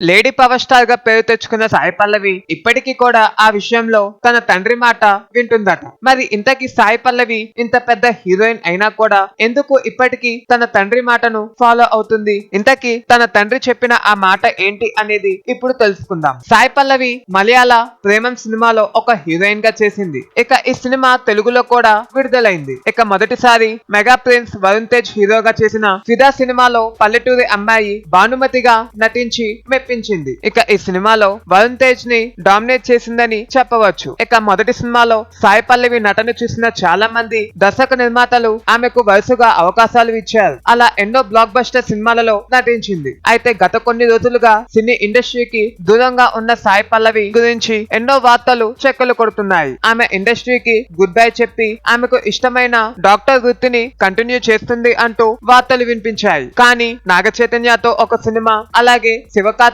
Lady power స్టార్గా పేరు తెచ్చుకున్న సాయి పల్లవి ఇప్పటికీ కూడా ఆ విషయంలో తన తండ్రి మాట వింటుందట. మరి ఇంతకీ సాయి పల్లవి ఇంత పెద్ద హీరోయిన్ అయినా కూడా ఎందుకు ఇప్పటికీ తన తండ్రి మాటను ఫాలో అవుతుంది? ఇంతకీ తన తండ్రి చెప్పిన ఆ మాట ఏంటి అనేది ఇప్పుడు తెలుసుకుందాం. సాయి పల్లవి మలయాళ ప్రేమం సినిమాలో ఒక హీరోయిన్గా చేసింది. ఇక ఈ సినిమా తెలుగులో కూడా విడుదలైంది. ఇక మొదటిసారి మెగా ప్రిన్స్ వరుణ్ తేజ్ హీరోగా చేసిన ఫిదా సినిమాలో పల్లెటూరి అమ్మాయి భానుమతిగా నటించి మెప్పించింది ఇక ఈ సినిమాలో వరుణ్ తేజ్ని డామినేట్ చేసిందని చెప్పవచ్చు. ఇక మొదటి సినిమాలో సాయి పల్లవి నటన చూసిన చాలా మంది దర్శక నిర్మాతలు ఆమెకు వరుసగా అవకాశాలు ఇచ్చారు. అలా ఎన్నో బ్లాక్ బస్టర్ సినిమాలలో నటించింది. అయితే గత కొన్ని రోజులుగా సినీ ఇండస్ట్రీకి దూరంగా ఉన్న సాయి పల్లవి గురించి ఎన్నో వార్తలు చెక్కలు కొడుతున్నాయి. ఆమె ఇండస్ట్రీకి గుడ్ బై చెప్పి ఆమెకు ఇష్టమైన డాక్టర్ వృత్తిని కంటిన్యూ చేస్తుంది అంటూ వార్తలు వినిపించాయి. కానీ నాగ చైతన్యతో ఒక సినిమా అలాగే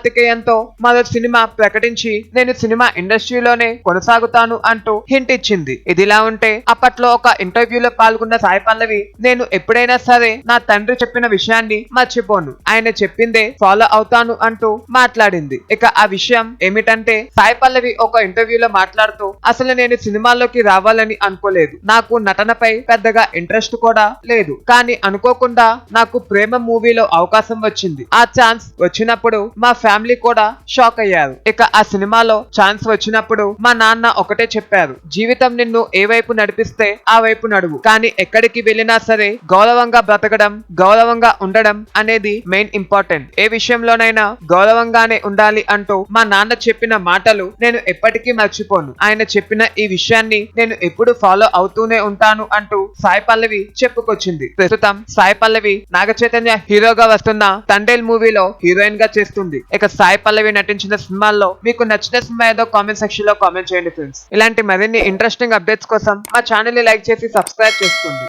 కార్తికేయంతో మరో సినిమా ప్రకటించి నేను సినిమా ఇండస్ట్రీలోనే కొనసాగుతాను అంటూ హింట్ ఇచ్చింది. ఇదిలా ఉంటే అప్పట్లో ఒక ఇంటర్వ్యూలో పాల్గొన్న సాయి పల్లవి నేను ఎప్పుడైనా సరే నా తండ్రి చెప్పిన విషయాన్ని మర్చిపోను. ఆయన చెప్పిందే ఫాలో అవుతాను అంటూ మాట్లాడింది. ఇక ఆ విషయం ఏమిటంటే సాయి పల్లవి ఒక ఇంటర్వ్యూలో మాట్లాడుతూ అసలు నేను సినిమాల్లోకి రావాలని అనుకోలేదు. నాకు నటనపై పెద్దగా ఇంట్రెస్ట్ కూడా లేదు. కానీ అనుకోకుండా నాకు ప్రేమ మూవీలో అవకాశం వచ్చింది. ఆ ఛాన్స్ వచ్చినప్పుడు మా ఫ్యామిలీ ఫ్యామిలీ కూడా షాక్ అయ్యారు. ఇక ఆ సినిమాలో ఛాన్స్ వచ్చినప్పుడు మా నాన్న ఒకటే చెప్పారు జీవితం నిన్ను ఏ వైపు నడిపిస్తే ఆ వైపు నడువు. కానీ ఎక్కడికి వెళ్ళినా సరే గౌరవంగా బ్రతకడం గౌరవంగా ఉండడం అనేది మెయిన్ ఇంపార్టెంట్. ఏ విషయంలోనైనా గౌరవంగానే ఉండాలి అంటూ మా నాన్న చెప్పిన మాటలు నేను ఎప్పటికీ మర్చిపోను. ఆయన చెప్పిన ఈ విషయాన్ని నేను ఎప్పుడు ఫాలో అవుతూనే ఉంటాను అంటూ సాయి పల్లవి చెప్పుకొచ్చింది. ప్రస్తుతం సాయి పల్లవి నాగ చైతన్య హీరోగా వస్తున్న తండేల్ మూవీలో హీరోయిన్గా చేస్తుంది ఇక సాయి పల్లవి నటించిన సినిమాల్లో మీకు నచ్చిన సినిమా ఏదో కామెంట్ సెక్షన్లో కామెంట్ చేయండి ఫ్రెండ్స్ ఇలాంటి మరిన్ని ఇంట్రెస్టింగ్ అప్డేట్స్ కోసం మా ఛానల్ని లైక్ చేసి సబ్స్క్రైబ్ చేసుకోండి.